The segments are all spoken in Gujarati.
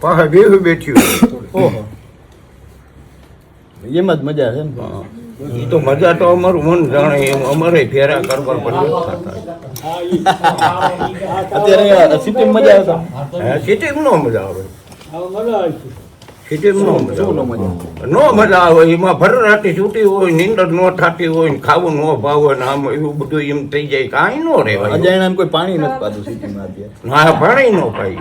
પાસે બેહું બેઠ્યું ઓહો. એમ જ મજા છે એ તો. મજા તો અમારું મન જાણે એમ અમારે ફેરા કરવા પડે અત્યારે સિટીમ મજા આવે સિટીમ નો મજા આવે. સિટીમાં નો મજા આવે. નો મજા આવે? એમાં ભરરાટી છૂટી હોય નીંદર નો થાતી હોય ને ખાવું નો હોય ને આમ એવું બધું એમ થઈ જાય. કાંઈ નો રહેવાય. અજાણ્યા કોઈ પાણી નથી પાતું સિટીમાં અત્યારે. ના પાણી નો પાઈ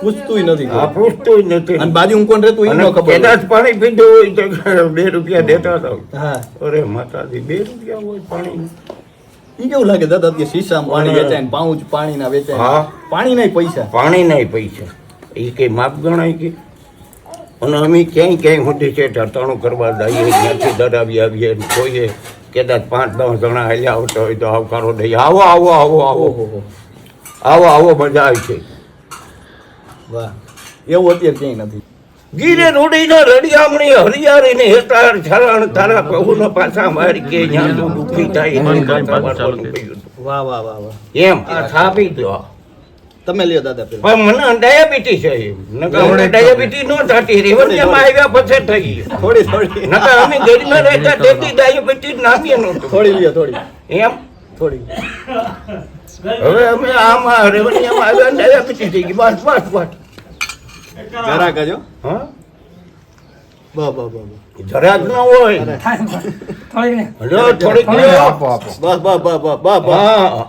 પૂછતું નથી આ પૂછતું નથી. અને બાજુ કોણ રહેતું એ ખબર કદાચ પાણી પીધું હોય તો બે રૂપિયા દેતા હતા. હા. અરે માતાજી બે રૂપિયા હોય પાણી. ઈ કેવું લાગે દાદા અત્યારે શીશામાં પાણી વેચાય ને પાઉચ પાણીના વેચાય પાણી નહીં પૈસા. પાણી નહીં પૈસા. એ કઈ માપ ગણાય કે? અને અમે ક્યાંય ક્યાંય સુધી છે ઢાંટાણું કરવા જઈએ દડાવી આવીએ કોઈએ કદાચ પાંચ દસ જણા હેલ્યા આવતા હોય તો આવકારો દઈએ. આવો આવો આવો આવો. આવો આવો મજા આવી છે. વાહ. એવું અત્યારે ક્યાંય નથી. ગીરે રોડીના રડિયામણી હરિયાળી ને હેતાર છરણ તારા પ્રભુના પાછા મારી કે જ્યાં તું દુઃખી થાય. વાહ વાહ વાહ વાહ. એમ? આ છાપી દો. તમે લ્યો દાદા પણ મને ડાયાબિટીસ છે મને ડાયાબિટીસ નો થતી રેવન્યુમાં આવ્યા પછી થઈ થોડી થોડી. નકર અમે ગરીબમાં રહેતા તેથી ડાયાબિટીસ નામી નહોતું. થોડી લ્યો થોડી. એમ? થોડી. હવે અમે આમાં રેવન્યુમાં આવ્યા ને ડાયાબિટીસ થઈ ગઈ. બસ બસ બસ. જરા કજો હા. બ બ બ બ. ન હોય. થોડીક બસ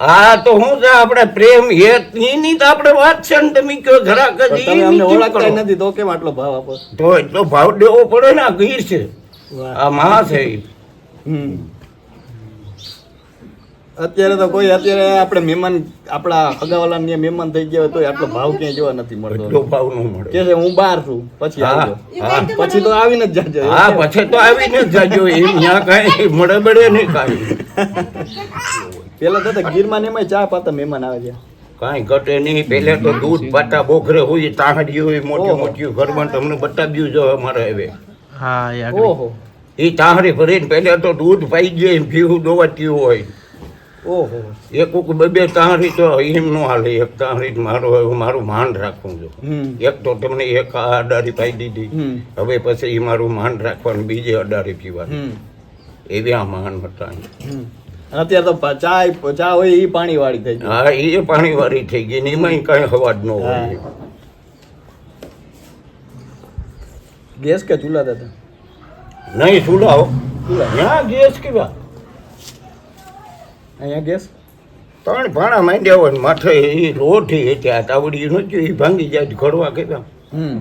આ તો હું છે આપણે પ્રેમ હેત એની તો આપણે વાત છે ને તમે કયો જરાક જ પણ અમને ઓળખતા નથી તો કેમ આટલો ભાવ આપો? તો એટલો ભાવ દેવો પડે ને આ ગીર છે. આ મહા છે હમ. અત્યારે તો કોઈ અત્યારે આપણે મહેમાન આપણા અગાવાલા ને મહેમાન થઈ ગયા હોય તો આટલો ભાવ ક્યાંય જોવા નથી એટલો ભાવ ન મળે. કે છે હું બહાર છું પછી હા, આવજો. પછી તો આવીને જ જાજો. હા પછી તો આવીને જ જાજો. એમ ત્યાં કઈ મળે બળે નહીં કાંઈ. પેલા તો ગીરમાં ને એમાંય ચા પાતા મહેમાન આવે છે. કાંઈ ઘટે નહીં. પેલે તો દૂધ પાટા બોખરે હોય તાહડી હોય મોટી. મોટી ઘરમાં તમને બતાવ્યું જો અમારે હવે. હા ઓહો. એ તાહડી ભરીને પેલે તો દૂધ પાઈ જાય ભીવું દોવાતી હોય. ઓહો. એક બે બે તાહડી તો એમ નો હાલે. એક તારી મારો મારું માન રાખવું જો એક તો તમને એક આ અડારી પાઈ દીધી. હવે પછી એ મારું માન રાખવાનું બીજે અડારી પીવાનું. એવી આ માન હતા અત્યારે તો ચા ચા હોય એ પાણી વાળી થઈ ગઈ. હા એ પાણી વાળી થઈ ગઈ ને એમાં કઈ અવાજ ન હોય. ગેસ કે ચૂલા દાદા? નહીં ચૂલા હો. ચૂલા. ગેસ કેવા? અહીંયા ગેસ? ત્રણ ભાણા માંડ્યા હોય માથે એ લોઠી હતી તાવડી નથી એ ભાંગી જાય ઘડવા કહેતા. હમ.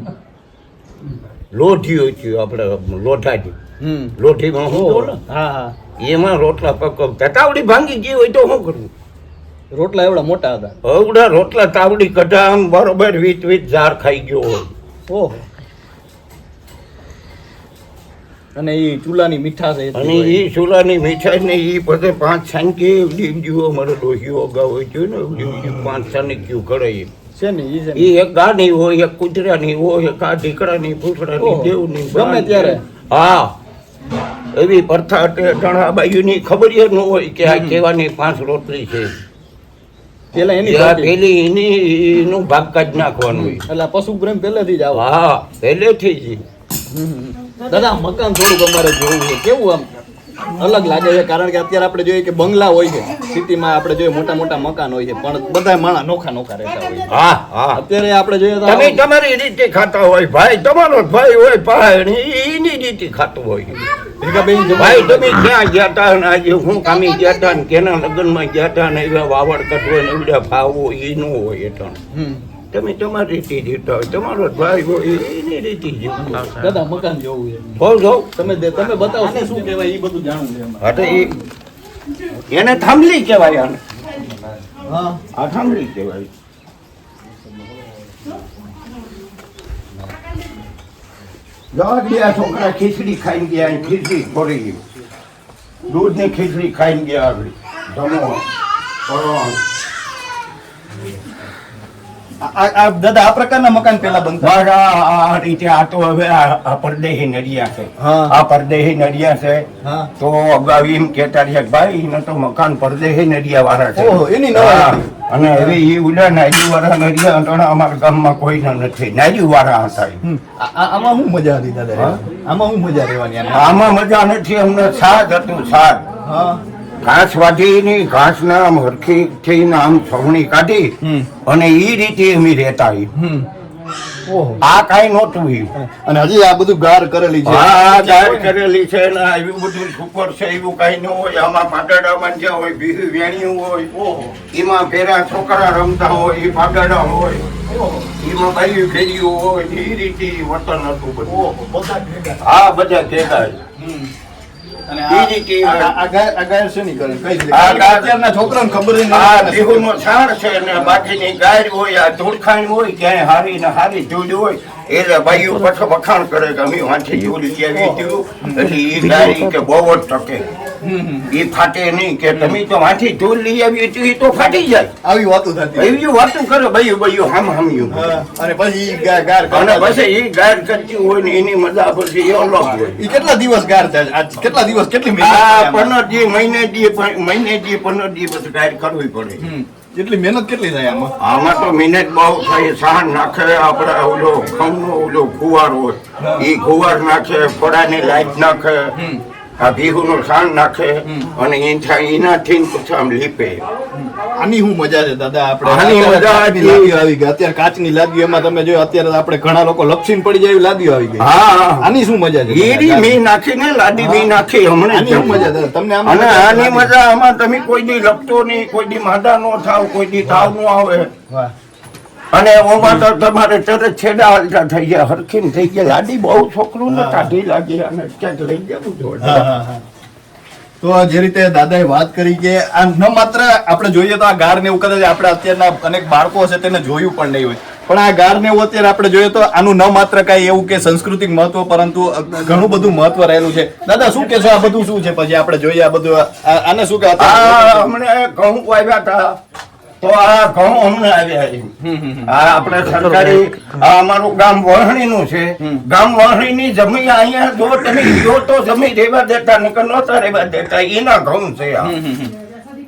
લોઠી હતી આપણે લોઢાજી હમ. લોઠીમાં શું બોલો હા હા. એમાં રોટલા પકવતા તાવડી ભાંગી ગઈ હોય તો શું કરવું? રોટલા એવડા મોટા હતા. એવડા રોટલા તાવડી કઢા આમ બરોબર વીત વીત ઝાર ખાઈ ગયો હોય. ઓહો. અને એ ચૂલાની મીઠાશ અને એ ચૂલાની મીઠાઈ ને એ પછી પાંચ સાંજે એવડી જીવો ડોહીઓ હોય છે ને પાંચ સાંજે કરે એ. છે ને. એ એક ગાની હોય એક કૂતરાની હોય એક આ દીકરાની પૂછડાની દેવની ગમે ત્યારે. હા. એવી પ્રથા ઘણા બાયુની ખબર જ ન હોય કે આ કેવાની પાંચ રોટલી છે. પેલા એની ભાગી. પેલી એની એનું ભાગકાજ નાખવાનું હોય. એટલે પશુ પ્રેમ પહેલેથી જ આવો. હા પહેલેથી જ. દાદા મકાન થોડુંક અમારે જોવું છે. કેવું આમ અલગ લાગે છે? કારણ કે અત્યારે આપણે જોઈએ કે બંગલા હોય છે. સિટીમાં આપણે જોઈએ મોટા મોટા મકાન હોય છે પણ બધા માણસ નોખા નોખા રહેતા હોય હા હા. અત્યારે આપણે જોઈએ તો તમે તમારી રીતે ખાતા હોય ભાઈ. તમારો ભાઈ હોય પાણી એની રીતે ખાતું હોય ભાઈ તમે ક્યાં ગયા હતા ને આજે? હું કામી ગયા હતા ને? કેના લગ્નમાં ગયા હતા ને? એવા વાવડ કટવો ને એવડા ફાવો એ ન હોય એટલે. તમે તમારી રીતે જીવતા હોય તમારો ભાઈ હોય એની રીતે જીવતા દાદા મકાન જોવું છે. હોવ હોવ. તમે તમે બતાવો શું કહેવાય એ બધું જાણવું છે એમાં. એ એને થાંભલી કહેવાય આને. હા. આ થાંભલી કહેવાય. દસ બે છોકરા ખીચડી ખાઈ ગયા અને ખીચડી ખોરી ગયું દૂધની ખીચડી ખાઈ ગયા આગળ. આ દાદા આ પ્રકારના મકાન પેલા બનતા આ આ રીતે આ તો હવે આ આ પરદેહી નડિયા છે. આ પરદેહી નડિયા છે. તો અગાઉ એમ કહેતા રહ્યા ભાઈ એને તો મકાન પરદેહી નડિયા વાળા છે એની નવાઈ હા. હતી. અને હવે એ ઉડા નાયડુ વાળા નડિયા અટાણા અમારા ગામમાં કોઈ નથી. નાયુ વાળા હતા આમાં શું મજા હતી દાદા આમાં શું મજા રહેવાની આમાં મજા નથી અમને સાદ હતું સાદ. હા. ઘાસ વાઢીની ઘાસના આમ હરખી આમ છવણી કાઢી અને એ રીતે અમે રહેતા આ કાંઈ નહોતું અને હજી આ બધું ગાર કરેલી છે. આ જાહેર કરેલી છે ને આ એવું બધું સુપર છે એવું કાંઈ ન હોય. આમાં પાટડા બાંધ્યા હોય બીજું વેણ્યું હોય ઓહો. એમાં પેરા છોકરા રમતા હોય એ પાટડા હોય. એમાં બાયું ફેર્યું હોય એ રીતે વર્તન હતું બધું. હા બધા ભેગા. આ બધા કહેતા એટલે ભાઈઓ પછી વખાણ કરે કે અમે વાંચી હતી એટલે એ ગાય કે બહુ જ ટકે. એ ફાટે નહીં કે તમે તો વાંચી ધૂળ લઈ આવી હતી એ તો ફાટી જાય. આવી વાતો થતી એવી વાતું કરે ભાઈ ભાઈ હમ હમ અને પછી ગાર અને પછી એ ગાર કરતી હોય ને એની મજા પછી એ અલગ હોય. ઈ કેટલા દિવસ ગાર થાય? આજ કેટલા દિવસ કેટલી મહિના આ પંદર દી મહિને દી મહિને દી પંદર દી પછી ગાય કરવી પડે. કેટલી મહેનત કેટલી થાય આમાં? આમાં તો મિનિટ બહુ થાય સાણ નાખે આપણે ઓલો ખમનો ઓલો કુવાર હોય. એ કુવાર નાખે ફળાની લાઈટ નાખે. આ ભીહુનો સાણ નાખે અને એના એનાથી પછી આમ લીપે. આની શું મજા છે દાદા? આપણે આની મજા કાચની હતી. આવી ગઈ. અત્યારે કાચની લાદી એમાં તમે જો અત્યારે આપણે ઘણા લોકો લપસીને પડી જાય લાદી આવી ગઈ. હા. આની શું મજા છે એરી મી નાખી ને લાદી મી નાખી હમણાં આની મજા દાદા? તમને આમ અને આની લાદી? મજા આમાં તમે કોઈ દી લપતો નહીં કોઈ દી માદા નો થાવ કોઈ દી થાવ નો આવે. વાહ. અને ઓમાં તો તમારે તરત છેડા હલતા થઈ ગયા હરખીને થઈ ગયા. લાડી બહુ છોકરું ને કાઢી લાગી અને ક્યાંક લઈ જવું જોઈએ. તો. જે રીતે દાદાએ વાત કરી કે આ ન માત્ર આપણે જોઈએ તો આ ગાર ને એવું કદાચ આપણે અત્યારના અનેક બાળકો હશે તેને જોયું પણ નહીં હોય. પણ આ ગાર ને એવું અત્યારે આપણે જોઈએ તો આનું ન માત્ર કાંઈ એવું કે સાંસ્કૃતિક મહત્વ પરંતુ ઘણું બધું મહત્વ રહેલું છે. દાદા શું કહેશો? આ બધું શું છે? પછી આપણે જોઈએ આ બધું. આને શું કે હમણાં ઘઉં આવ્યા હતા. તો આ ઘઉં હમણાં આવ્યા છે. આ આપણે સરકારી આ અમારું ગામ વરણી નું છે ગામ વરણી ની જમીન અહીંયા જો તમે જો તો જમીન રેવા દેતા નકર નહોતા રેવા દેતા. એના ઘઉં છે આ.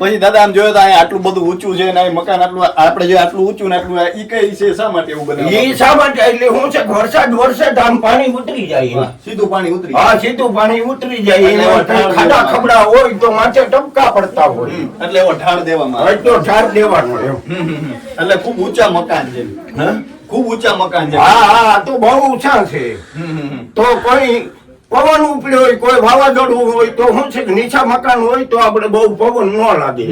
પછી દાદા આમ જોયો તો અહીંયા આટલું બધું ઊંચું છે ને મકાન આટલું આપણે જો આટલું ઊંચું ને આટલું ઈ કઈ છે? શા માટે એવું એ ઈ શા માટે? એટલે હું છે? વરસાદ વરસાદ આમ પાણી ઉતરી જાય સીધું પાણી ઉતરી હા સીધું પાણી ઉતરી જાય એટલે ખાડા ખબડા હોય તો માથે ટપકા પડતા હોય. એટલે એવો ઢાળ દેવામાં તો ઠાર દેવાનો. એટલે ખૂબ ઊંચા મકાન છે. હા? ખૂબ ઊંચા મકાન છે. હા હા તો બહુ ઊંચા છે. તો કોઈ પવન ઉપડ્યો હોય, કોઈ વાવાઝોડું હોય તો શું છે નીચા મકાન હોય તો આપણે બહુ પવન ન લાગે.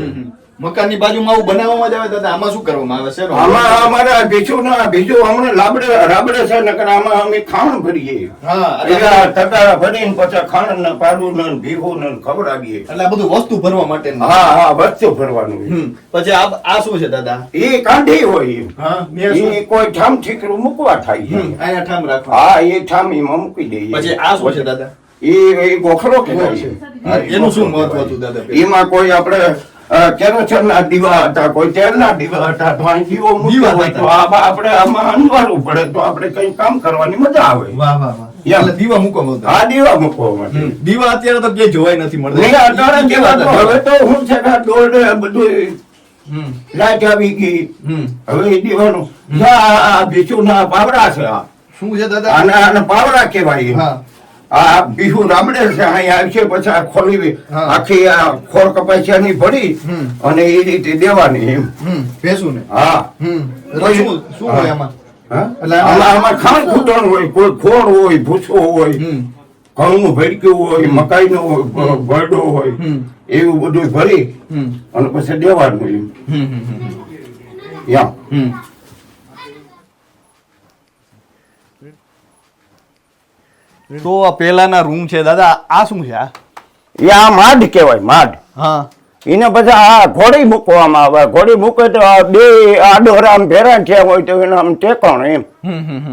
મકાનની બાજુમાં આવું બનાવવામાં જ આવે દાદા આમાં શું કરવામાં આવે છે આમાં અમારે બીજું ના બીજું હમણાં લાબડે રાબડે છે નકર આમાં અમે ખાણ ભરીએ. હા તગારા ભરીને પછી ખાણ ને પાડું ને ભીગું ને ખવડાવીએ. એટલે આ બધું વસ્તુ ભરવા માટે હા હા વસ્તુ ભરવાનું પછી આ આ શું છે દાદા? એ કાંઢી હોય. હા એ કોઈ ઠામ ઠીકરું મૂકવા થાય અહીંયા ઠામ રાખવા. હા એ ઠામ એમાં મૂકી દઈએ. પછી આ શું છે દાદા? એ એ ગોખરો કહેવાય. છે. એનું શું મહત્વ હતું દાદા? એમાં કોઈ આપણે કેરોસનના દીવા હતા. કોઈ તેલના દીવા હતા. તો અહીં દીવો મૂક્યો હોય તો આપણે આમાં અનવારવું પડે તો આપણે કઈ કામ કરવાની મજા આવે. વાહ વાહ વાહ. દીવા મૂકવામાં આવતા. દીવા મૂકવા માટે દીવા અત્યારે તો ક્યાંય જોવાય નથી મળતા. નહીં, અત્યારે ઈ કેવા દીવા તો હવે તો હું છે કે બધું લાઈટ આવી ગઈ. હવે દીવાનું. આ આ ભીચુના પાવડા છે શું છે દાદા? પાવડા કહેવાય. હા. આ બીહુ રામડે છે અહીંયા આવશે પછી આ ખોલી આખી આ ખોર કપાસિયાની ભરી અને એ રીતે દેવાની એમ. ભેસું ને હા. શું શું હોય એમાં આમાં- ખૂટણ હોય કોઈ ખોળ હોય ભૂસો હોય ઘઉંનું ભડક્યું હોય મકાઈનું હોય ભરડો હોય. એવું બધું ભરી અને પછી દેવાનું એમ. યા. તો આ પહેલાના રૂમ છે દાદા આ શું છે આ? એ આ માઢ કહેવાય માઢ હા. એને પછી આ ઘોડી મૂકવામાં આવે. ઘોડી મૂકે તો આ બે આડોર આમ ભેરા થયા હોય તો એને આમ ટેકો એમ.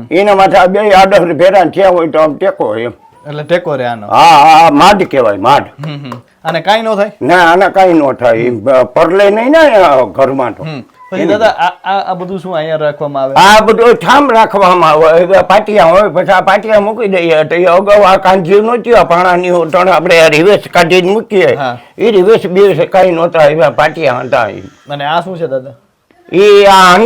એના માટે આ બે આડોર ભેરા થયા હોય તો આમ ટેકો એમ. એટલે ટેકો રે આનો. હા હા માઢ કહેવાય માઢ હમ અને કઈ નો થાય? ના આના કાઈ નો થાય પરલે નહીં ને ઘરમાં તો. પછી દાદા આ આ આ બધું શું અહીંયા રાખવામાં આવે? આ બધું ઠામ રાખવામાં આવે. પાટિયા હોય પછી આ પાટિયા મૂકી દઈએ. તો એ અગાઉ આ કાંજી નહોતી આ પાણાની હોટણ આપણે આ કાઢીને મૂકીએ. એ રિવેશ બે કાંઈ નહોતા એવા પાટિયા હતા અને આ શું છે દાદા? એ આ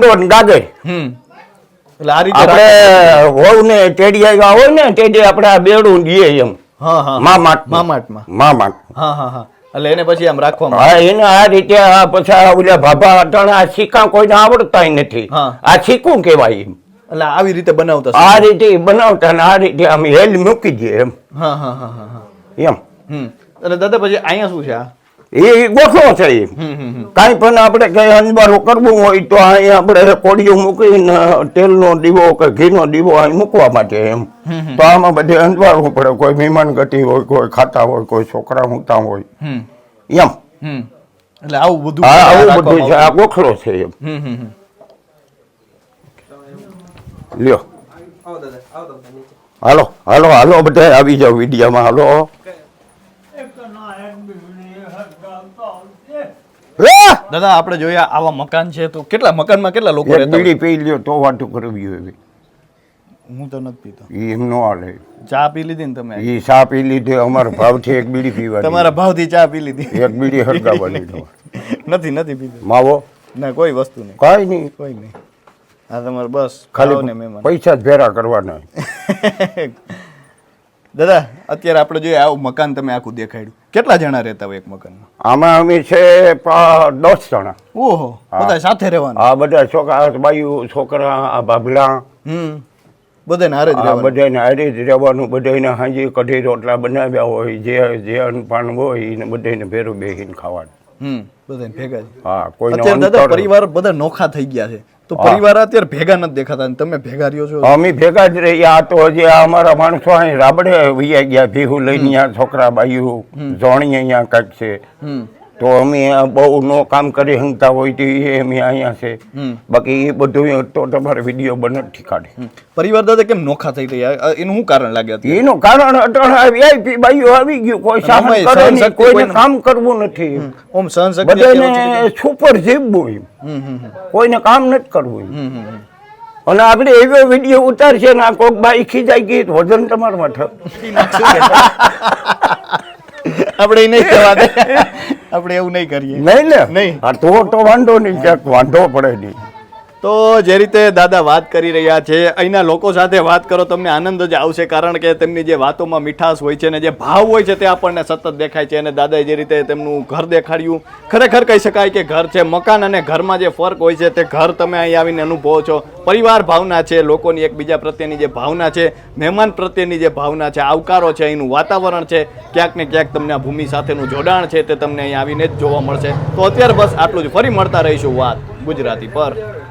આ રીતે આપણે રાખ- ને તેડી હોય ને તેડી આપણે આ બેડું દઈએ એમ. હા હા મામાટ મામાટમાં. મામાટ હા હા હા. એટલે એને પછી આમ રાખવામાં હા એને આ રીતે આ પછી ઓલા ભાભા અટણ આ સિક્કા કોઈને આવડતા નથી. આ સિક્કું કહેવાય એમ. એટલે આવી રીતે બનાવતા આ રીતે બનાવતા ને આ રીતે આમ હેલ મૂકી દઈએ એમ. હા હા હા હા. એમ. હમ. એટલે દાદા પછી અહીંયા શું છે આ? એ ગોઠવો છે હમ કાંઈ પણ આપણે કઈ અંજવારો કરવું હોય તો અહીં આપણે કોડિયો મૂકીને તેલનો દીવો કે ઘીનો દીવો અહીં મૂકવા માટે એમ. તો આમાં બધે અંજવારવું પડે. કોઈ મહેમાન ગતિ હોય કોઈ ખાતા હોય કોઈ છોકરા મૂકતા હોય. એમ. એટલે આવું બધું હા આવું બધું છે. આ ગોખલો છે એમ. હમ હમ હમ. લ્યો. હાલો હાલો હાલો બધા આવી જાઓ વિડીયામાં. હાલો. દાદા આપણે જોયા આવા મકાન છે તો કેટલા મકાનમાં કેટલા લોકો રહેતા બીડી પી લ્યો તો વાતું કરવી હોય હું તો નથી પીતો. એ એમ નો હાલે. ચા પી લીધી ને તમે? એ ચા પી લીધી અમારા ભાવથી એક બીડી પીવા તમારા ભાવથી ચા પી લીધી. એક બીડી હરગાવાની તો નથી નથી પીધી. માવો? ના કોઈ વસ્તુ નહીં. કઈ નહીં. કોઈ નહીં. આ તમારે બસ ખાઓ ને ખાલી મહેમાન. પૈસા જ ભેરા કરવાના. દાદા અત્યારે આપણે જોઈએ આવું મકાન તમે આખું દેખાડ્યું. કેટલા જણા રહેતા હોય એક મકાનમાં? આમાં અમે છે દસ જણા. ઓહો બધા સાથે રહેવાનું? હા બધા છોકરા બાયુ છોકરા આ બાબલા હમ બધાને હારે જ રહેવાનું. બધાને હારે જ રહેવાનું બધાને હાજી કઢી રોટલા બનાવ્યા હોય જે જે અન્નપાન હોય એને બધાને ભેરું બેહીને ખાવાનું. હમ બધાને ભેગા હા કોઈ પરિવાર બધા નોખા થઈ ગયા છે. તો પરિવાર અત્યારે ભેગા નથી દેખાતા તમે ભેગા રહ્યો છો? અમે ભેગા જ રહ્યા આ તો હજી અમારા માણસો અહીં રાબડે વૈયા ગયા ભીહું લઈને છોકરા બાયું જોણી અહીંયા કાંઈક છે. તો અમે બહુ નો કામ કરી હંગતા હોય તો એ અમે અહીંયા છે. બાકી એ બધું તો તમારે વીડિયો બને જ કાઢે પરિવાર દાદા કેમ નોખા થઈ રહ્યા એનું શું કારણ લાગે એનું કારણ અટળ વીઆઈપી બાઈઓ આવી ગયું. કોઈ સામે કરે નહીં, કોઈને કામ કરવું નથી. ઓમ અત્યારે બધાને સુપર જીવવું એમ. કોઈને કામ નથી કરવું એમ. અને આપણે એવો વીડિયો ઉતારશે ને આ કોક બાઈ ખીજાઈ ગઈ તો વજન તમારા માથે આપણે નહીં કહેવા દે. આપણે એવું નહીં કરીએ. નહીં ને? નહીં. તો તો વાંધો નહીં ક્યાંક વાંધો પડે નહીં. તો જે રીતે દાદા વાત કરી રહ્યા છે, અહીંના લોકો સાથે વાત કરો, તમને આનંદ જ આવશે, કારણ કે તેમની જે વાતોમાં મીઠાશ હોય છે ને જે ભાવ હોય છે તે આપણને સતત દેખાય છે અને દાદાએ જે રીતે તેમનું ઘર દેખાડ્યું, ખરેખર કહી શકાય કે ઘર છે, મકાન અને ઘરમાં જે ફરક હોય છે તે ઘર તમે અહીં આવીને અનુભવો છો. પરિવાર ભાવના છે, લોકોની એકબીજા પ્રત્યેની જે ભાવના છે, મહેમાન પ્રત્યેની જે ભાવના છે, આવકારો છે, અહીંનું વાતાવરણ છે, ક્યાંક ને ક્યાંક તમને આ ભૂમિ સાથેનું જોડાણ છે તે તમને અહીં આવીને જ જોવા મળશે. તો અત્યારે બસ આટલું જ, ફરી મળતા રહીશું વાત ગુજરાતી પર.